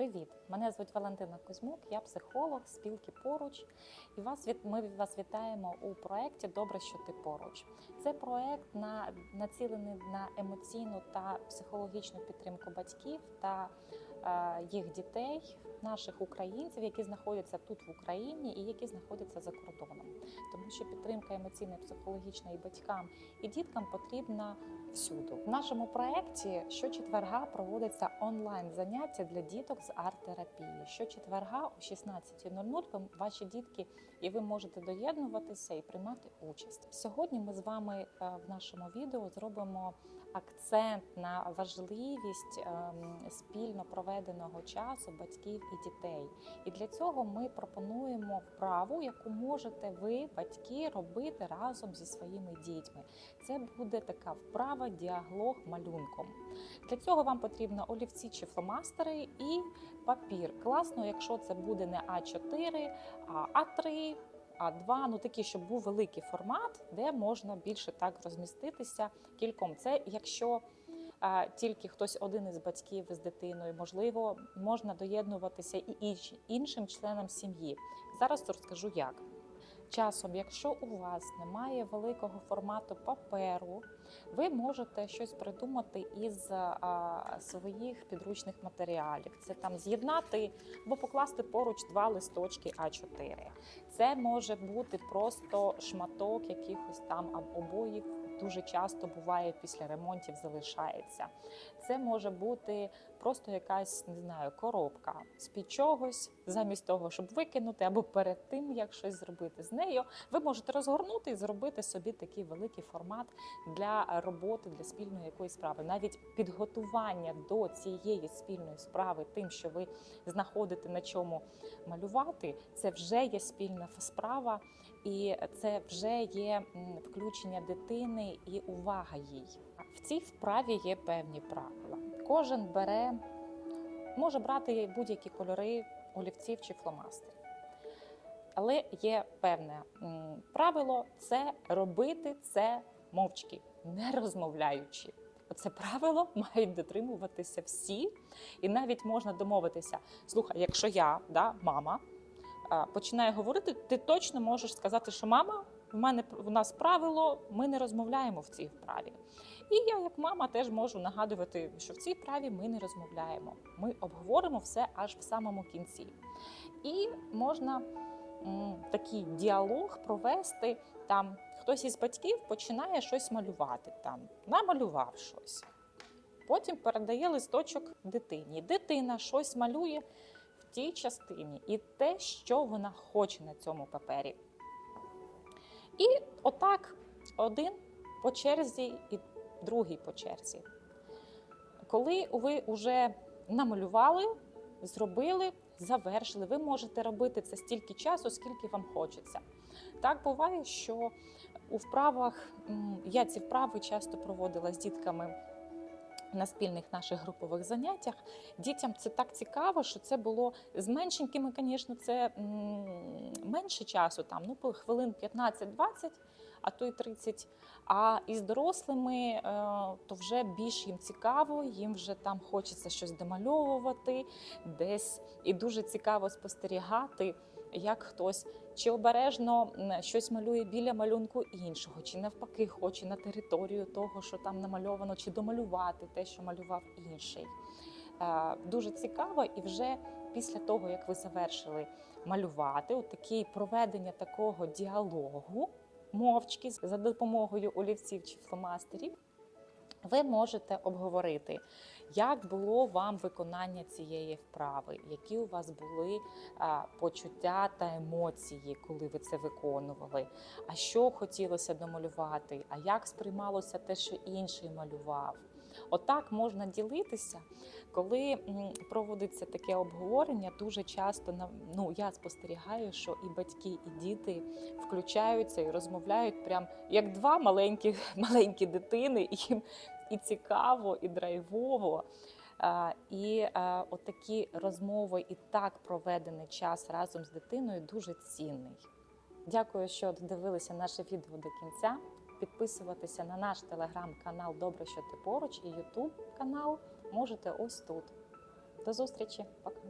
Привіт! Мене звуть Валентина Кузьмук, я психолог спілки поруч. І вас від ми вас вітаємо у проєкті Добре, що ти поруч. Це проєкт на націлений на емоційну та психологічну підтримку батьків та е, їх дітей, наших українців, які знаходяться тут в Україні і які знаходяться за кордоном. Тому що підтримка емоційна, психологічна і батькам, і діткам потрібна всюди. В нашому проєкті щочетверга проводиться онлайн заняття для діток з арт-терапії. Щочетверга о 16.00 ваші дітки і ви можете доєднуватися і приймати участь. Сьогодні ми з вами е, в нашому відео зробимо акцент на важливість ем, спільно проведеного часу батьків і дітей. І для цього ми пропонуємо вправу, яку можете ви, батьки, робити разом зі своїми дітьми. Це буде така вправа діалог малюнком. Для цього вам потрібно олівці чи фломастери і папір. Класно, якщо це буде не А4, а А3. А2, ну такий, щоб був великий формат, де можна більше так розміститися кільком. Це якщо а, тільки хтось один із батьків з дитиною, можливо, можна доєднуватися і іншим членам сім'ї. Зараз розкажу як. Часом, якщо у вас немає великого формату паперу, ви можете щось придумати із а, своїх підручних матеріалів. Це там з'єднати або покласти поруч два листочки А4. Це може бути просто шматок якихось там обоїв. Дуже часто буває після ремонтів залишається. Це може бути просто якась не знаю коробка з під чогось, замість того, щоб викинути, або перед тим як щось зробити з нею. Ви можете розгорнути і зробити собі такий великий формат для роботи, для спільної якоїсь справи. Навіть підготування до цієї спільної справи, тим, що ви знаходите на чому малювати, це вже є спільна справа, і це вже є включення дитини і увага їй. В цій вправі є певні правила. Кожен бере, може брати будь-які кольори олівців чи фломастерів. Але є певне правило це робити це мовчки, не розмовляючи. Це правило мають дотримуватися всі, і навіть можна домовитися: слухай, якщо я, да, мама, починаю говорити, ти точно можеш сказати, що мама, в мене в нас правило, ми не розмовляємо в цій вправі. І я, як мама, теж можу нагадувати, що в цій вправі ми не розмовляємо. Ми обговоримо все аж в самому кінці. І можна м, такий діалог провести. Там хтось із батьків починає щось малювати, там намалював щось. Потім передає листочок дитині. Дитина щось малює в тій частині і те, що вона хоче на цьому папері. І отак один по черзі і другий по черзі. Коли ви вже намалювали, зробили, завершили, ви можете робити це стільки часу, скільки вам хочеться. Так буває, що у вправах я ці вправи часто проводила з дітками на спільних наших групових заняттях. Дітям це так цікаво, що це було з меншенькими, звісно, це менше часу, там ну хвилин 15-20, а то й 30. А із дорослими е, то вже більш їм цікаво, їм вже там хочеться щось домальовувати, десь і дуже цікаво спостерігати, як хтось чи обережно щось малює біля малюнку іншого, чи навпаки хоче на територію того, що там намальовано, чи домалювати те, що малював інший. Е, Дуже цікаво, і вже після того, як ви завершили малювати, от проведення такого діалогу мовчки за допомогою олівців чи фломастерів, ви можете обговорити, як було вам виконання цієї вправи, які у вас були почуття та емоції, коли ви це виконували, а що хотілося домалювати, а як сприймалося те, що інший малював. Отак можна ділитися, коли проводиться таке обговорення. Дуже часто ну, я спостерігаю, що і батьки, і діти включаються і розмовляють прям як два маленькі, маленькі дитини, і їм і цікаво, і драйвово. А, І е, отакі розмови і так проведений час разом з дитиною дуже цінний. Дякую, що додивилися наше відео до кінця. Підписуватися на наш телеграм-канал Добре, що ти поруч і Ютуб канал можете ось тут. До зустрічі. Пока.